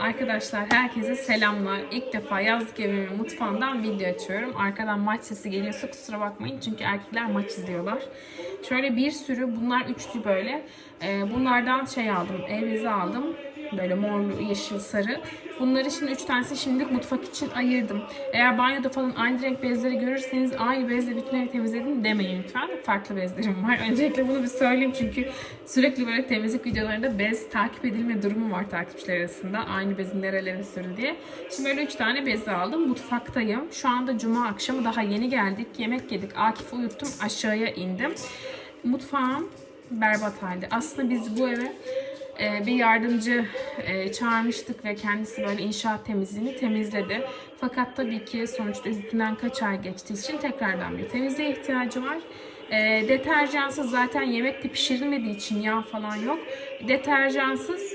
Arkadaşlar herkese selamlar. İlk defa yazlık evimin mutfağından video açıyorum. Arkadan maç sesi geliyorsa kusura bakmayın çünkü erkekler maç izliyorlar. Şöyle bir sürü bunlar üçlü böyle. Ee, bunlardan şey aldım, ev bezi aldım. Böyle morlu, yeşil, sarı. Bunları şimdi üç tanesi şimdilik mutfak için ayırdım. Eğer banyoda falan aynı renk bezleri görürseniz aynı bezle bütün evi temizledim demeyin lütfen. Farklı bezlerim var. Öncelikle bunu bir söyleyeyim çünkü sürekli böyle temizlik videolarında bez takip edilme durumu var takipçiler arasında. Aynı bezin nerelere sürü diye. Şimdi böyle üç tane bezi aldım. Mutfaktayım. Şu anda cuma akşamı daha yeni geldik. Yemek yedik. Akif'i uyuttum. Aşağıya indim. Mutfağım berbat halde. Aslında biz bu eve bir yardımcı e, çağırmıştık ve kendisi böyle inşaat temizliğini temizledi. Fakat tabii ki sonuçta üstünden kaç ay geçtiği için tekrardan bir temizliğe ihtiyacı var. E, deterjansız zaten yemek de pişirilmediği için yağ falan yok. Deterjansız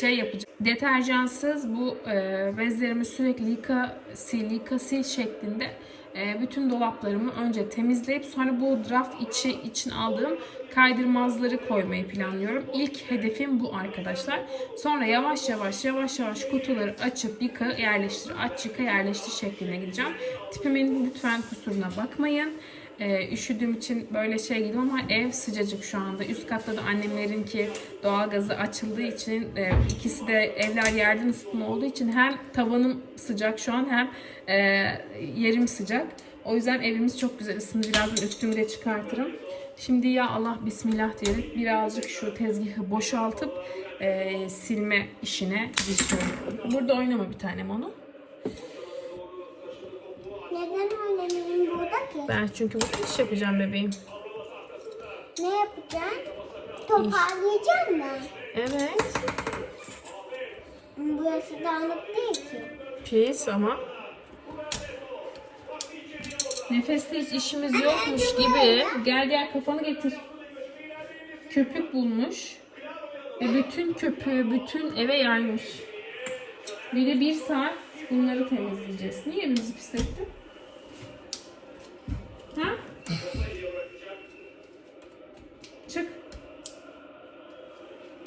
şey yapacağım. Deterjansız bu e, bezlerimi sürekli yıka sil yıka sil şeklinde bütün dolaplarımı önce temizleyip sonra bu draft içi için aldığım kaydırmazları koymayı planlıyorum. İlk hedefim bu arkadaşlar. Sonra yavaş yavaş yavaş yavaş kutuları açıp yıka yerleştir aç yıka yerleştir şeklinde gideceğim. Tipimin lütfen kusuruna bakmayın. Ee, üşüdüğüm için böyle şey giydim ama ev sıcacık şu anda. Üst katta da annemlerinki doğalgazı açıldığı için e, ikisi de evler yerden ısıtma olduğu için hem tavanım sıcak şu an hem e, yerim sıcak. O yüzden evimiz çok güzel ısındı. Birazdan üstümü de çıkartırım. Şimdi ya Allah bismillah diyerek birazcık şu tezgahı boşaltıp e, silme işine girişiyorum. Burada oynama bir tanem onu. Neden oynamayayım burada ki? Ben çünkü bu iş yapacağım bebeğim. Ne yapacaksın? Toparlayacak mı? Evet. Burası dağınık değil ki. Pis ama nefeste hiç işimiz yokmuş gibi gel gel kafanı getir. Köpük bulmuş ve bütün köpüğü bütün eve yaymış. Bir de bir saat bunları temizleyeceğiz. Niye evimizi pislettin? Ha? Çık.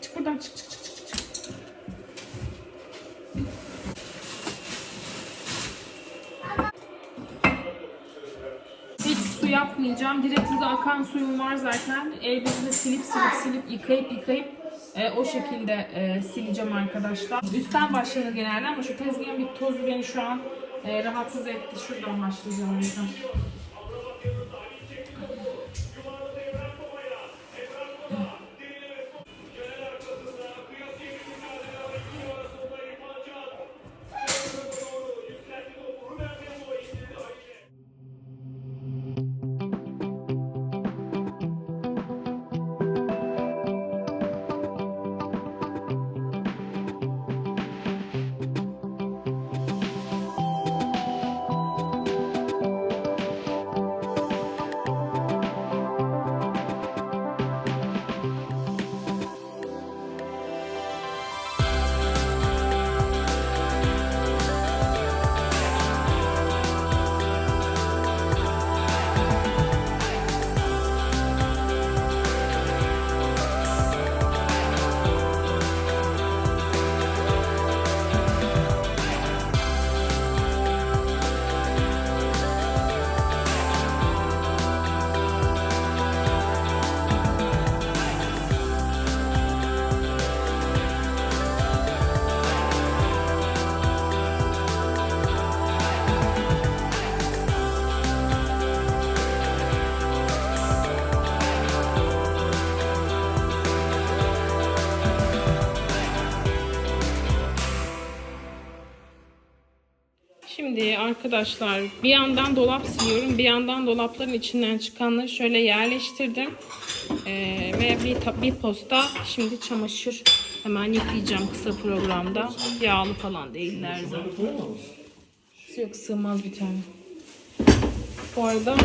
Çık buradan çık çık çık çık. çık. Hiç su yapmayacağım. Direkt burada akan suyum var zaten. Elimizde silip silip silip yıkayıp yıkayıp e, o şekilde e, sileceğim arkadaşlar. Üstten başlanır genelde ama şu tezgahın bir tozu beni şu an e, rahatsız etti. Şuradan başlayacağım o. arkadaşlar bir yandan dolap siliyorum. Bir yandan dolapların içinden çıkanları şöyle yerleştirdim. Ee, ve bir, bir posta şimdi çamaşır hemen yıkayacağım kısa programda. Yağlı falan değiller zaten. Yok sığmaz bir tane. Bu arada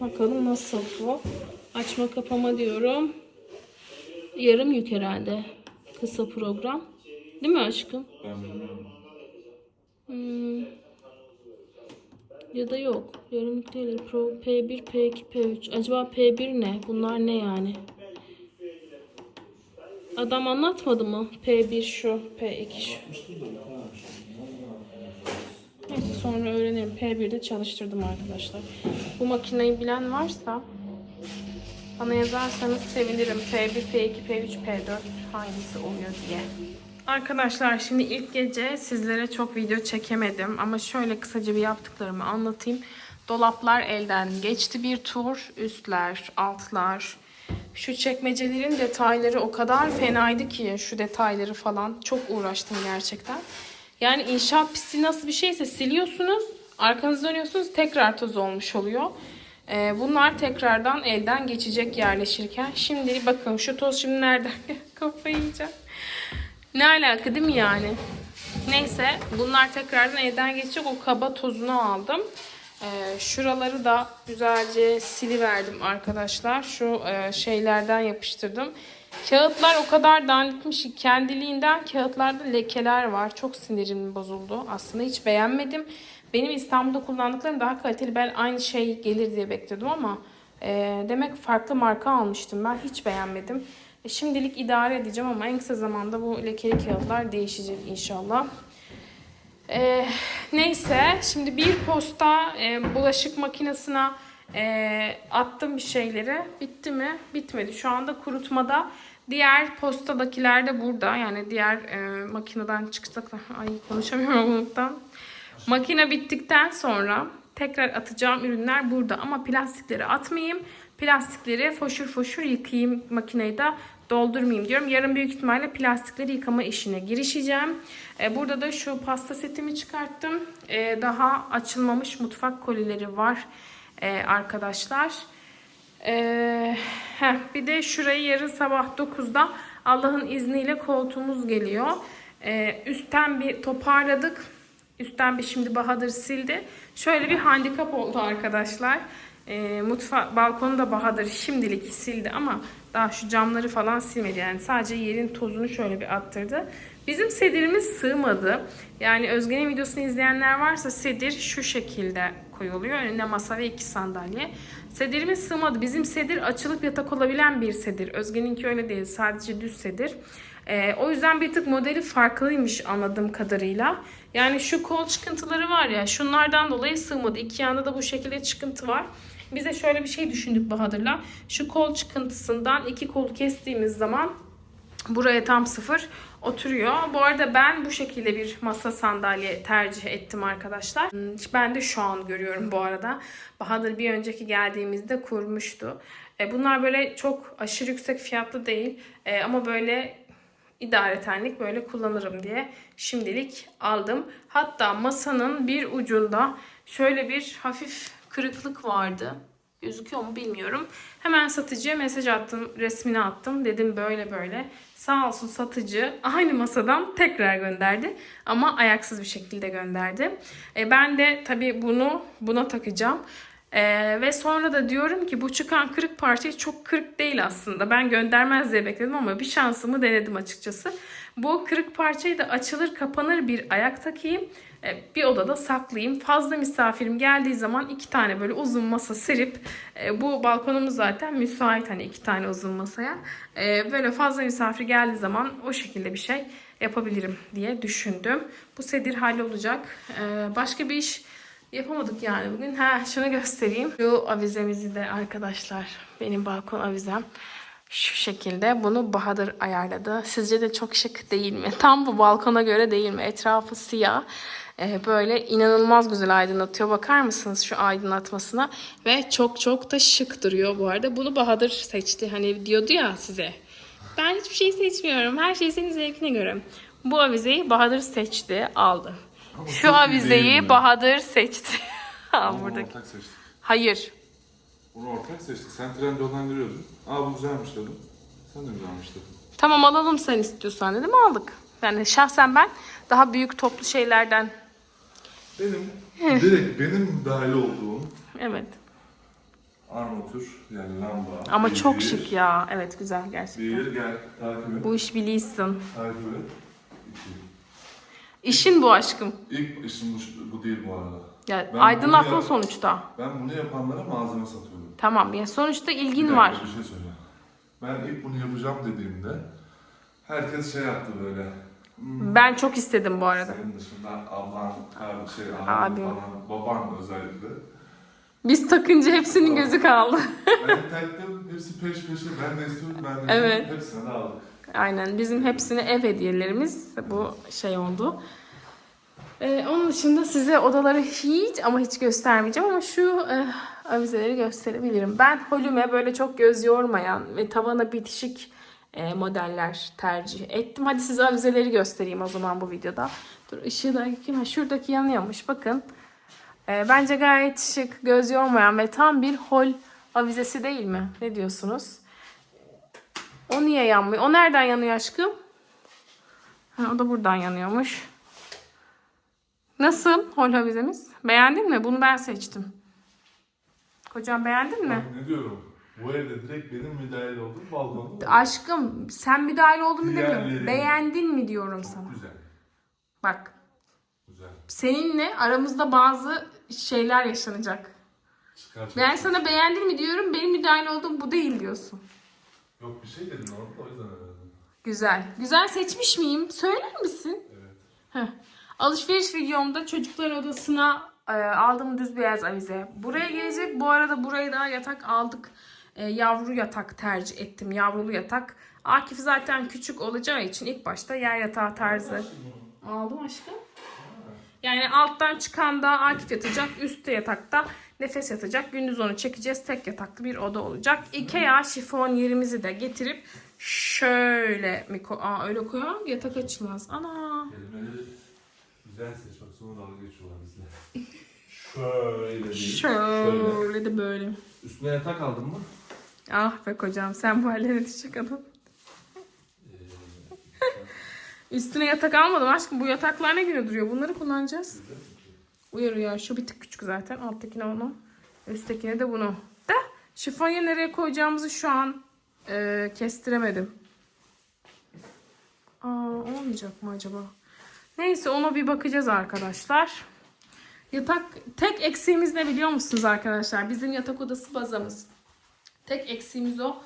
bakalım nasıl bu. Açma kapama diyorum. Yarım yük herhalde. Kısa program. Değil mi aşkım? Ben bilmiyorum. Ya da yok. Yarım değil. Pro P1, P2, P3. Acaba P1 ne? Bunlar ne yani? Adam anlatmadı mı? P1 şu, P2 şu. Neyse sonra öğrenirim. P1'de çalıştırdım arkadaşlar. Bu makineyi bilen varsa bana yazarsanız sevinirim. P1, P2, P3, P4 hangisi oluyor diye. Arkadaşlar şimdi ilk gece sizlere çok video çekemedim ama şöyle kısaca bir yaptıklarımı anlatayım. Dolaplar elden geçti bir tur. Üstler, altlar. Şu çekmecelerin detayları o kadar fenaydı ki şu detayları falan. Çok uğraştım gerçekten. Yani inşaat pisliği nasıl bir şeyse siliyorsunuz. Arkanızı dönüyorsunuz tekrar toz olmuş oluyor. Ee, bunlar tekrardan elden geçecek yerleşirken. Şimdi bakın şu toz şimdi nereden kafayı yiyeceğim. Ne alaka değil mi yani? Neyse bunlar tekrardan elden geçecek. O kaba tozunu aldım. Ee, şuraları da güzelce siliverdim arkadaşlar. Şu e, şeylerden yapıştırdım. Kağıtlar o kadar dandikmiş ki kendiliğinden kağıtlarda lekeler var. Çok sinirim bozuldu. Aslında hiç beğenmedim. Benim İstanbul'da kullandıklarım daha kaliteli. Ben aynı şey gelir diye bekliyordum ama e, demek farklı marka almıştım ben. Hiç beğenmedim. E, şimdilik idare edeceğim ama en kısa zamanda bu lekeli kağıtlar değişecek inşallah. Ee, neyse şimdi bir posta e, bulaşık makinesine e, attım bir şeyleri. Bitti mi? Bitmedi. Şu anda kurutmada. Diğer postadakiler de burada. Yani diğer e, makineden çıksak ay konuşamıyorum unuttum. Makine bittikten sonra tekrar atacağım ürünler burada ama plastikleri atmayayım. Plastikleri foşur foşur yıkayayım makineyi de doldurmayayım diyorum. Yarın büyük ihtimalle plastikleri yıkama işine girişeceğim. E, burada da şu pasta setimi çıkarttım. E, daha açılmamış mutfak kolileri var e, arkadaşlar. Bir de şurayı yarın sabah 9'da Allah'ın izniyle koltuğumuz geliyor. Üstten bir toparladık. Üstten bir şimdi Bahadır sildi. Şöyle bir handikap oldu arkadaşlar. E, mutfa balkonu da Bahadır şimdilik sildi ama daha şu camları falan silmedi. Yani sadece yerin tozunu şöyle bir attırdı. Bizim sedirimiz sığmadı. Yani Özge'nin videosunu izleyenler varsa sedir şu şekilde koyuluyor. Önüne masa ve iki sandalye. Sedirimiz sığmadı. Bizim sedir açılıp yatak olabilen bir sedir. Özge'ninki öyle değil. Sadece düz sedir. Ee, o yüzden bir tık modeli farklıymış anladığım kadarıyla. Yani şu kol çıkıntıları var ya şunlardan dolayı sığmadı. İki yanda da bu şekilde çıkıntı var. Bize şöyle bir şey düşündük Bahadır'la. Şu kol çıkıntısından iki kolu kestiğimiz zaman buraya tam sıfır oturuyor. Bu arada ben bu şekilde bir masa sandalye tercih ettim arkadaşlar. Hmm, Ben de şu an görüyorum bu arada. Bahadır bir önceki geldiğimizde kurmuştu. E, Bunlar böyle çok aşırı yüksek fiyatlı değil. E, Ama böyle idaretenlik böyle kullanırım diye şimdilik aldım. Hatta masanın bir ucunda şöyle bir hafif kırıklık vardı. Gözüküyor mu bilmiyorum. Hemen satıcıya mesaj attım, resmini attım. Dedim böyle böyle. Sağ olsun satıcı aynı masadan tekrar gönderdi. Ama ayaksız bir şekilde gönderdi. E, ben de tabii bunu buna takacağım. Ee, ve sonra da diyorum ki bu çıkan kırık parçayı çok kırık değil aslında. Ben göndermez diye bekledim ama bir şansımı denedim açıkçası. Bu kırık parçayı da açılır kapanır bir ayak takayım. Ee, bir odada saklayayım. Fazla misafirim geldiği zaman iki tane böyle uzun masa serip e, bu balkonumuz zaten müsait hani iki tane uzun masaya. Ee, böyle fazla misafir geldiği zaman o şekilde bir şey yapabilirim diye düşündüm. Bu sedir hallolacak. Başka bir iş Yapamadık yani bugün. Ha şunu göstereyim. Şu avizemizi de arkadaşlar benim balkon avizem şu şekilde. Bunu Bahadır ayarladı. Sizce de çok şık değil mi? Tam bu balkona göre değil mi? Etrafı siyah. Ee, böyle inanılmaz güzel aydınlatıyor. Bakar mısınız şu aydınlatmasına? Ve çok çok da şık duruyor bu arada. Bunu Bahadır seçti. Hani diyordu ya size. Ben hiçbir şey seçmiyorum. Her şey senin zevkine göre. Bu avizeyi Bahadır seçti, aldı. Ama Şu avizeyi? Bahadır seçti. Onu buradaki. ortak seçtik. Hayır. Onu ortak seçtik. Sen Trendyol'dan görüyordun. Aa bu güzelmiş dedim. Sen de güzelmiş dedin. Tamam alalım sen istiyorsan dedim aldık. Yani şahsen ben daha büyük toplu şeylerden Benim, direkt benim dahil olduğum evet. armatür yani lamba. Ama Bir, çok bir, şık ya. Evet güzel gerçekten. Bir gel takip et. Bu iş biliyorsun. Takip et. İki. İşin bu aşkım. İlk işim bu, bu değil bu arada. Ya Ben aydınlatma bunu yap- sonuçta. Ben bunu yapanlara malzeme satıyorum. Tamam ya sonuçta Bir ilgin dakika, var. Bir şey söyleyeceğim. Ben ilk bunu yapacağım dediğimde Herkes şey yaptı böyle. Hmm, Ben çok istedim bu arada. Senin dışında ablan, abi, şey, Abim. abim falan, baban özellikle. Biz takınca hepsinin gözü kaldı. Ben taktım, hepsi peş peşe. Ben de istiyorum, ben de istiyorum. Evet. Hepsini de aldık. Aynen bizim hepsine ev hediyelerimiz bu şey oldu. Ee, onun dışında size odaları hiç ama hiç göstermeyeceğim ama şu e, avizeleri gösterebilirim. Ben holüme böyle çok göz yormayan ve tavana bitişik modeller tercih ettim. Hadi size avizeleri göstereyim o zaman bu videoda. Dur ışığı da yakayım. Şuradaki yanıyormuş bakın. E, bence gayet şık, göz yormayan ve tam bir hol avizesi değil mi? Ne diyorsunuz? O niye yanmıyor? O nereden yanıyor aşkım? Ha, o da buradan yanıyormuş. Nasıl hol havizemiz? Beğendin mi? Bunu ben seçtim. Kocam beğendin mi? Bak ne diyorum? Bu evde direkt benim müdahil olduğum balkonda. Aşkım sen müdahil oldun mu demiyorum. Diğerleri- Beğendin mi diyorum sana. Çok güzel. Bak Güzel. seninle aramızda bazı şeyler yaşanacak. Çıkar. Ben sana beğendin mi diyorum. Benim müdahil olduğum bu değil diyorsun. Yok bir şey dedim orada o yüzden öyle. Güzel. Güzel seçmiş miyim? Söyler misin? Evet. Heh. Alışveriş videomda çocuklar odasına e, aldığım düz beyaz avize. Buraya gelecek. Bu arada buraya da yatak aldık. E, yavru yatak tercih ettim. Yavrulu yatak. Akif zaten küçük olacağı için ilk başta yer yatağı tarzı. Aldım aşkım. Yani alttan çıkan da Akif yatacak. Üstte yatakta nefes yatacak. Gündüz onu çekeceğiz. Tek yataklı bir oda olacak. Ikea şifon yerimizi de getirip şöyle mi ko- Aa, öyle koyamam ki yatak açılmaz. Ana. Güzel seç bak sonra dalga geçiyorlar bizle. Şöyle değil. Şöyle de böyle. Üstüne yatak aldın mı? Ah be kocam sen bu hallere düşecek adam. Üstüne yatak almadım aşkım. Bu yataklar ne güne duruyor? Bunları kullanacağız. Uyar uyar. Şu bir tık küçük zaten. Alttakine onu. Üsttekine de bunu. Da şifonyeri nereye koyacağımızı şu an e, kestiremedim. Aa, olmayacak mı acaba? Neyse ona bir bakacağız arkadaşlar. Yatak tek eksiğimiz ne biliyor musunuz arkadaşlar? Bizim yatak odası bazamız. Tek eksiğimiz o.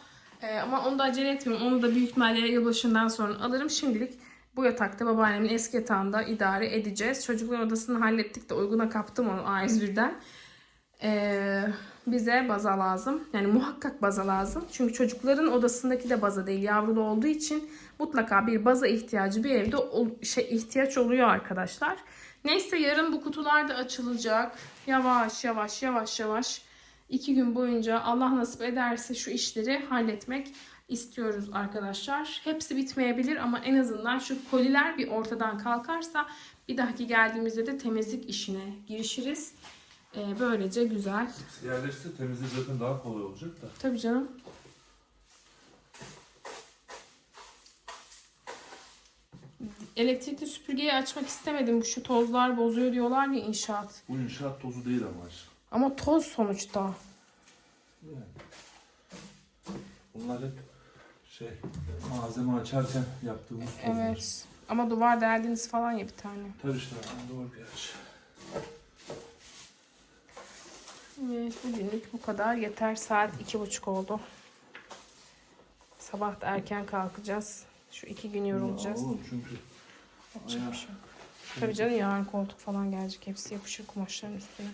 Ee, ama onu da acele etmiyorum. Onu da büyük ihtimalle yılbaşından sonra alırım. Şimdilik bu yatakta babaannemin eski yatağında idare edeceğiz. Çocuklar odasını hallettik de uyguna kaptım onu A101'den. Ee, bize baza lazım. Yani muhakkak baza lazım. Çünkü çocukların odasındaki de baza değil. Yavrulu olduğu için mutlaka bir baza ihtiyacı bir evde şey ihtiyaç oluyor arkadaşlar. Neyse yarın bu kutular da açılacak. Yavaş yavaş yavaş yavaş iki gün boyunca Allah nasip ederse şu işleri halletmek istiyoruz arkadaşlar. Hepsi bitmeyebilir ama en azından şu koliler bir ortadan kalkarsa bir dahaki geldiğimizde de temizlik işine girişiriz. Ee, böylece güzel. Yerleşse temizlik zaten daha kolay olacak da. Tabii canım. Elektrikli süpürgeyi açmak istemedim. Şu tozlar bozuyor diyorlar ya inşaat. Bu inşaat tozu değil ama aşkım. Ama toz sonuçta. Yani. Bunlar hep şey malzeme açarken yaptığımız tozlar. Evet. Ama duvar derdiniz falan ya bir tane. Tabii işte doğru gerçi. Evet bugünlük bu kadar. Yeter saat iki buçuk oldu. Sabah da erken kalkacağız. Şu iki gün yorulacağız. Ya oğlum çünkü Yapacak bir şey yok. Tabii canım yarın koltuk falan gelecek. Hepsi yapışır kumaşların üstüne.